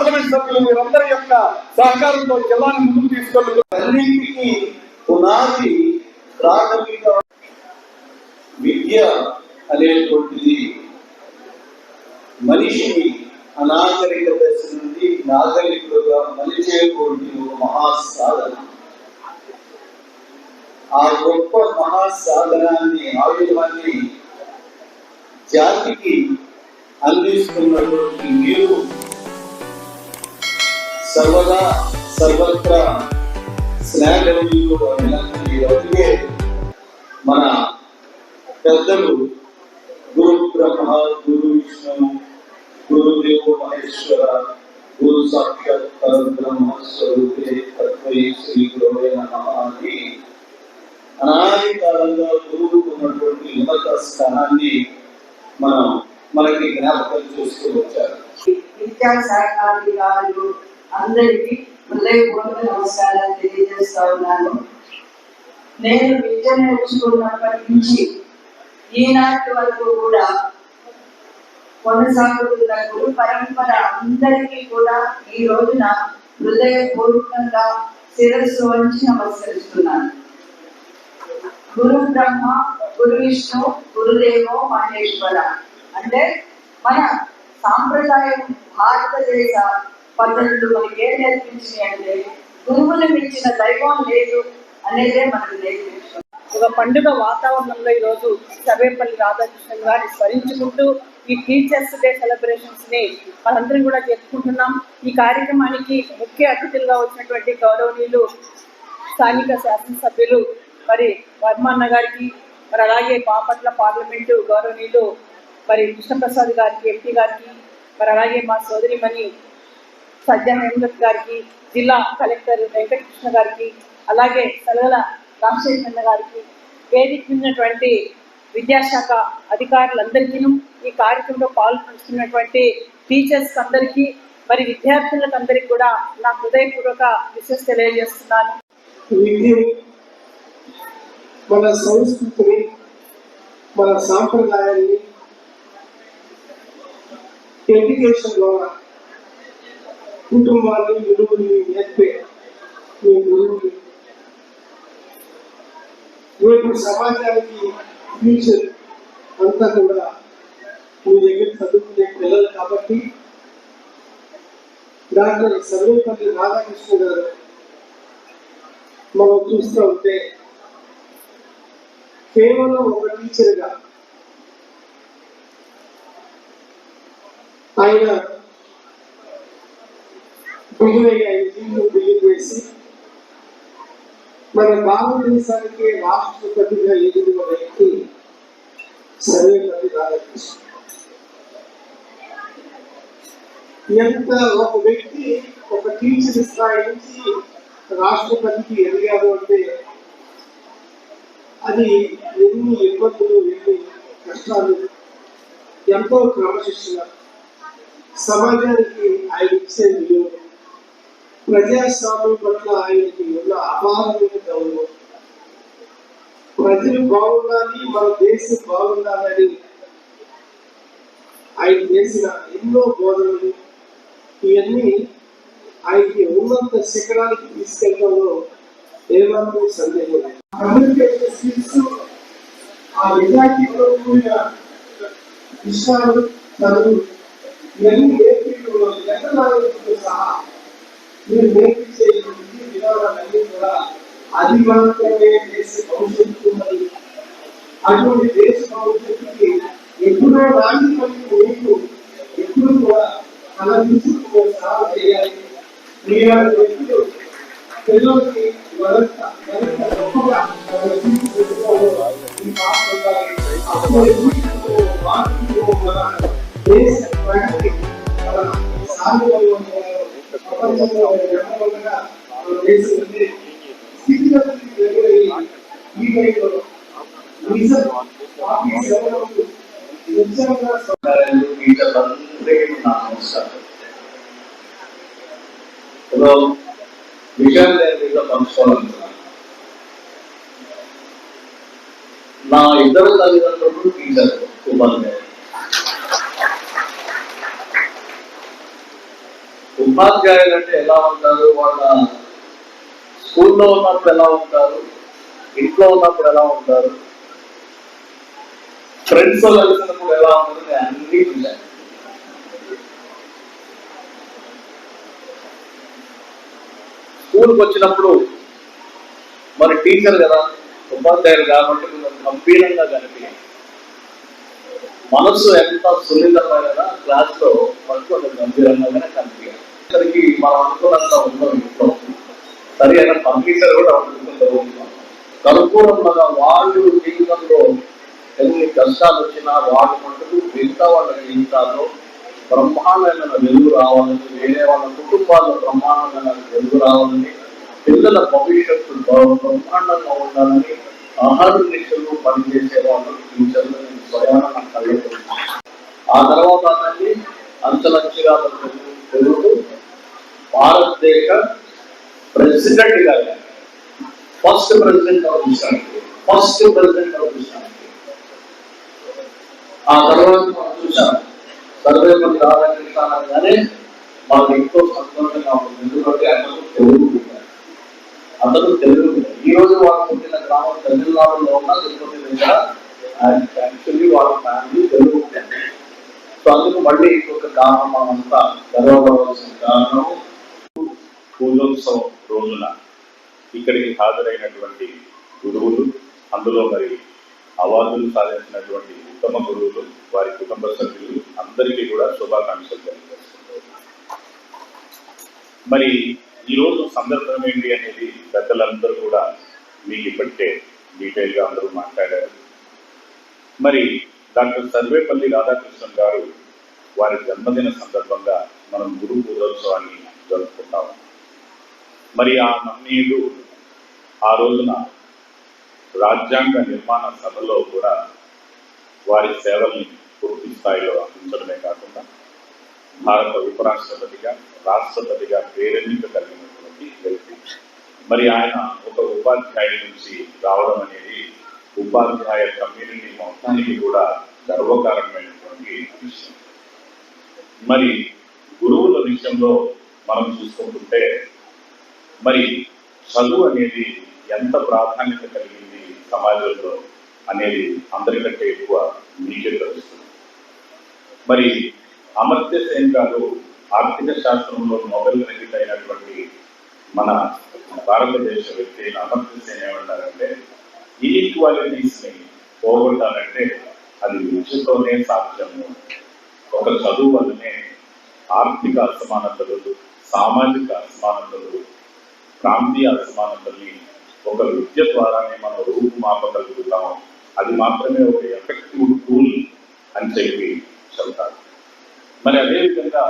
Parliament సభ్యులు మీరందరి యొక్క సహకారంతో జిల్లాను ముందుకు తీసుకెళ్ళి అన్నింటికి పునాది ప్రాథమిక విద్య అనేటువంటిది మనిషిని అనాగరిక దశ నుండి నాగరికులుగా మలిచేటువంటి ఒక మహాసాధన. ఆ గొప్ప మహాసాధనాన్ని ఆయుధాన్ని జాతికి అందిస్తున్నటువంటి మీరు సర్వదా సర్వత్రా. శ్లాఘనీయులు అందుకే మన పెద్దలు గురు బ్రహ్మ గురు విష్ణు గురుదేవ మహేశ్వర గురు సాక్షాత్ పరబ్రహ్మ స్వరూపే తత్వై శ్రీ గురువే నమః అని అనాది కాలంగా గురువుకు ఉన్నటువంటి ఉన్నత స్థానాన్ని మనం మనకి జ్ఞాపకం చేస్తూ వచ్చారు. అందరికీ హృదయపూర్వక నమస్కారాలు తెలియజేస్తా ఉన్నాను. నేను విద్య నేర్చుకున్నప్పటి నుంచి ఈనాటి వరకు కూడా కొనసాగుతున్న గురు పరంపర అందరికీ కూడా ఈ రోజున హృదయపూర్వకంగా శిరస్సు వంచి నమస్కరిస్తున్నాను. గురు బ్రహ్మ గురు విష్ణు గురుదేవో మహేశ్వర అంటే మన సాంప్రదాయం భారతదేశ పద్ధతులు మనకి ఏం నేర్పించినాయి అంటే గురువుని మించిన దైవం లేదు అనేదే మనకు నేర్పించారు ఒక పండుగ వాతావరణంలో ఈరోజు సర్వేపల్లి రాధాకృష్ణన్ గారిని స్మరించుకుంటూ ఈ టీచర్స్ డే సెలబ్రేషన్స్ని మనందరం కూడా జరుపుకుంటున్నాం. ఈ కార్యక్రమానికి ముఖ్య అతిథులుగా వచ్చినటువంటి గౌరవనీయులు స్థానిక శాసనసభ్యులు మరి వర్మన్న గారికి మరి అలాగే బాపట్ల పార్లమెంటు గౌరవనీయులు మరి కృష్ణప్రసాద్ గారికి ఎంపీ గారికి మరి అలాగే మా సోదరిమణి సజ్జా హేమలత్ గారికి జిల్లా కలెక్టర్ వెంకటకృష్ణ గారికి అలాగే సలగల రామశేఖరన్న గారికి వేదిక విద్యాశాఖ అధికారులందరికీ ఈ కార్యక్రమంలో పాల్పంచుతున్నటువంటి టీచర్స్ అందరికీ మరి విద్యార్థులకు అందరికీ కూడా నా హృదయపూర్వక విశ్వస్ తెలియజేస్తున్నాను. మన సంస్కృతిని మన సాంప్రదాయాన్ని ఎడ్యుకేషన్ ద్వారా కుటుంబాన్ని విలువల్ని నేర్పే మీ గురువులు రేపు సమాజానికి ఫ్యూచర్ అంతా కూడా మీ దగ్గర చదువుకునే పిల్లలు కాబట్టి డాక్టర్ సర్వేపల్లి రాధాకృష్ణ గారు మనం చూస్తూ ఉంటే కేవలం ఒక టీచర్గా ఆయన బిగినయ్యి ఆయన వేసి మన భారతదేశానికి రాష్ట్రపతిగా ఎదిగిన వ్యక్తి సర్వేపల్లి రాధాకృష్ణ ఎంత ఒక వ్యక్తి ఒక టీచర్ స్థాయి నుంచి రాష్ట్రపతికి ఎదిగారు అంటే అది ఎన్ని ఇబ్బందులు ఎన్ని కష్టాలు ఎంతో క్రమశిక్షణ. సమాజానికి ఆయన ఇచ్చే ప్రజాస్వామ్యం పట్ల ఆయనకి ఉన్న అపారమైన గౌరవం. ప్రజలు బాగుండాలి మన దేశం బాగుండాలని ఆయన చేసిన ఎన్నో బోధనలు ఇవన్నీ ఆయనకి ఉన్నత శిఖరానికి తీసుకెళ్ళడంలో ఏమాత్రం సందేహం లేదు. కమ్యూనికేషన్ స్కిల్స్ ఆ విద్యార్థిలో కూడిన విషయాలు చదువు ఇవన్నీ ఏపీలో సహా మీరు నేర్పించే ఈ విద్య విధానాలన్నీ కూడా అది మాత్రమే దేశ భవిష్యత్తు ఉన్నది అటువంటి దేశ భవిష్యత్తుకి ఎప్పుడో రాని పని మీకు ఎప్పుడు కూడా తల తీసుకునే సహాయం చేయాలి మీలాంటి వ్యక్తులు పిల్లలకి మరింత మరింత గొప్పగా వాళ్ళ జీవితంలో ఈ పాట ఉండాలి. అప్పుడే జీవితంలో మార్పులు మన దేశ ప్రగతి మన నా ఇద్దరు తల్లిదండ్రులు టీచర్ ఉపాధ్యాయులు ఉపాధ్యాయులు అంటే ఎలా ఉంటారు? వాళ్ళ స్కూల్లో ఉన్నప్పుడు ఎలా ఉంటారు? ఇంట్లో ఉన్నప్పుడు ఎలా ఉంటారు? ఫ్రెండ్స్ కలిసినప్పుడు ఎలా ఉంటుంది అన్ని స్కూల్కి వచ్చినప్పుడు మరి టీచర్ కదా ఉపాధ్యాయులు కాబట్టి కొంచెం గంభీరంగా కనిపించాలి మనస్సు ఎంత సున్నితమైన కదా క్లాస్లో మనకు కొంచెం గంభీరంగానే కనిపించాలి ఇద్దరికి మనం అనుకున్నంత ఉండదు సరి అయిన కూడా అనుకుంటారు కనుకూలంగా వాళ్ళు జీవితంలో ఎన్ని కష్టాలు వచ్చినా వాళ్ళు మటుకు మిగతా వాళ్ళ జీవితాల్లో బ్రహ్మాండమైన వెలుగు రావాలని వేరే వాళ్ళ కుటుంబాల్లో బ్రహ్మాండమైన వెలుగు రావాలని పిల్లల భవిష్యత్తు బ్రహ్మాండంగా ఉండాలని ఆహార నిశలు పనిచేసే వాళ్ళు టీచర్లు నేను స్వయాన నాకు ఆ తర్వాత అన్నది అంచలంచిగా పెరుగు- పెరుగుతూ భారతదేశ ప్రెసిడెంట్ గా first president of ఇస్లాంకి first president of ఇస్లాంకి ఆ తర్వాత మనం చూసాం సర్వేపల్లి రాధాకృష్ణ అనగానే మాకు ఎంతో సంతోషంగా ఉంటుంది ఎందుకంటే అతను తెలుగు బిడ్డ. అతను తెలుగు బిడ్డ. ఈ రోజు వాళ్ళు పుట్టిన గ్రామం తమిళనాడులో ఉన్న తిరుపతి దగ్గర యాక్చువల్లీ వాళ్ళ ఫ్యామిలీ తెలుగు బిడ్డ. సో అందుకు మళ్ళీ ఇంకొక కారణం అంతా గర్వపడవలసిన కారణం పూజోత్సవం రోజున ఇక్కడికి హాజరైనటువంటి గురువులు అందులో మరి అవార్డులు సాధించినటువంటి ఉత్తమ గురువులు వారి కుటుంబ సభ్యులు అందరికీ కూడా శుభాకాంక్షలు తెలియజేస్తున్నారు మరి ఈరోజు సందర్భం ఏంటి అనేది పెద్దలందరూ కూడా మీకు ఇప్పటికే డీటెయిల్గా అందరూ మాట్లాడారు. మరి డాక్టర్ సర్వేపల్లి రాధాకృష్ణన్ గారు వారి జన్మదిన సందర్భంగా మనం గురు పూజోత్సవాన్ని జరుపుకుంటాము మరి ఆ మహనీయుడు ఆ రోజున రాజ్యాంగ నిర్మాణ సభలో కూడా వారి సేవల్ని పూర్తి స్థాయిలో అందించడమే కాకుండా భారత ఉపరాష్ట్రపతిగా రాష్ట్రపతిగా పేరెన్నిక కలిగినటువంటి వ్యక్తి. మరి ఆయన ఒక ఉపాధ్యాయుడి నుంచి రావడం అనేది ఉపాధ్యాయ కమ్యూనిటీ మొత్తానికి కూడా గర్వకారణమైనటువంటి విషయం. మరి గురువుల విషయంలో మనం చూసుకుంటుంటే మరి చదువు అనేది ఎంత ప్రాధాన్యత కలిగింది సమాజంలో అనేది అందరికంటే ఎక్కువ మీకే తెలుస్తుంది. మరి అమర్త్య సేన్ గారు ఆర్థిక శాస్త్రంలో నోబెల్ గ్రహీత అయినటువంటి మన భారతదేశ వ్యక్తి అయిన అమర్త్య సేన్ ఏమంటారంటే ఈక్వాలిటీస్ని పోగొట్టాలంటే అది విద్యతోనే సాధ్యము. ఒక చదువు వల్లనే ఆర్థిక అసమానతలు సామాజిక అసమానతలు ప్రాంతీయ అసమానతల్ని ఒక విద్య ద్వారానే మనం రూపుమాపగలుగుతాం అది మాత్రమే ఒక ఎఫెక్టివ్ టూల్ అని చెప్పి చెబుతారు. మరి అదేవిధంగా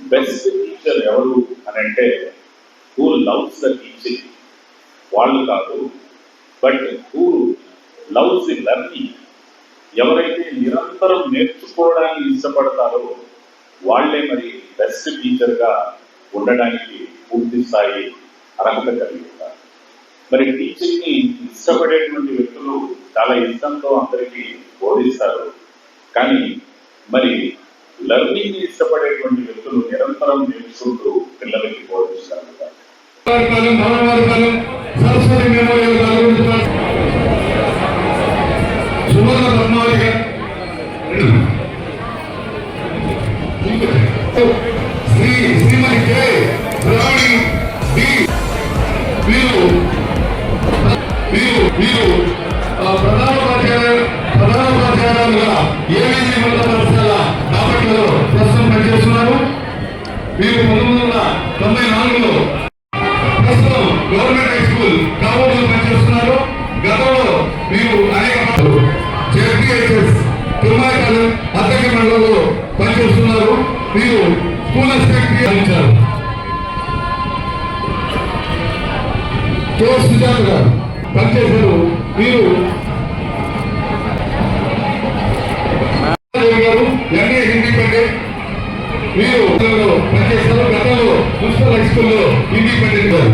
బెస్ట్ టీచర్ ఎవరు అని అంటే హూ లవ్స్ ద టీచింగ్ వాళ్ళు కాదు but who loves in learning ఎవరైతే నిరంతరం నేర్చుకోవడానికి ఇష్టపడతారో వాళ్ళే మరి బెస్ట్ టీచర్గా ఉండడానికి పూర్తి స్థాయి అర్హత కలిగి ఉంటారు. మరి టీచర్ని ఇష్టపడేటువంటి వ్యక్తులు చాలా ఇష్టంతో అందరికీ బోధిస్తారు. కానీ మరి లర్నింగ్ ఇష్టపడేటువంటి వ్యక్తులు నిరంతరం నేర్చుకుంటూ పిల్లలకి బోధిస్తారు. మీరు ప్రధాన ఆ, ప్రధాన ఉపాధ్యాయులుగా ఏబీసీ ఉన్నత పాఠశాల బాపట్లలో ప్రస్తుతం పనిచేస్తున్నారు. మీరు పంతొమ్మిది వందల తొంభై నాలుగులో ప్రస్తుతం గవర్నమెంట్ హై స్కూల్ కావూరులో పనిచేస్తున్నారు. గతంలో మీరు అనేక జెడ్పిహెచ్ఎస్ తిరుమాయకాలం అద్దెకి మండలంలో పనిచేస్తున్నారు. మీరు స్కూల్ సెక్రటరీ అందించారు. సుజాత గారు చేశారు వీరు గారు ఎంఏ హిందీ పండిట్ మీరు పనిచేస్తారు గతంలో మున్సిపల్ హై స్కూల్లో ఇండిపెండెంట్ గారు.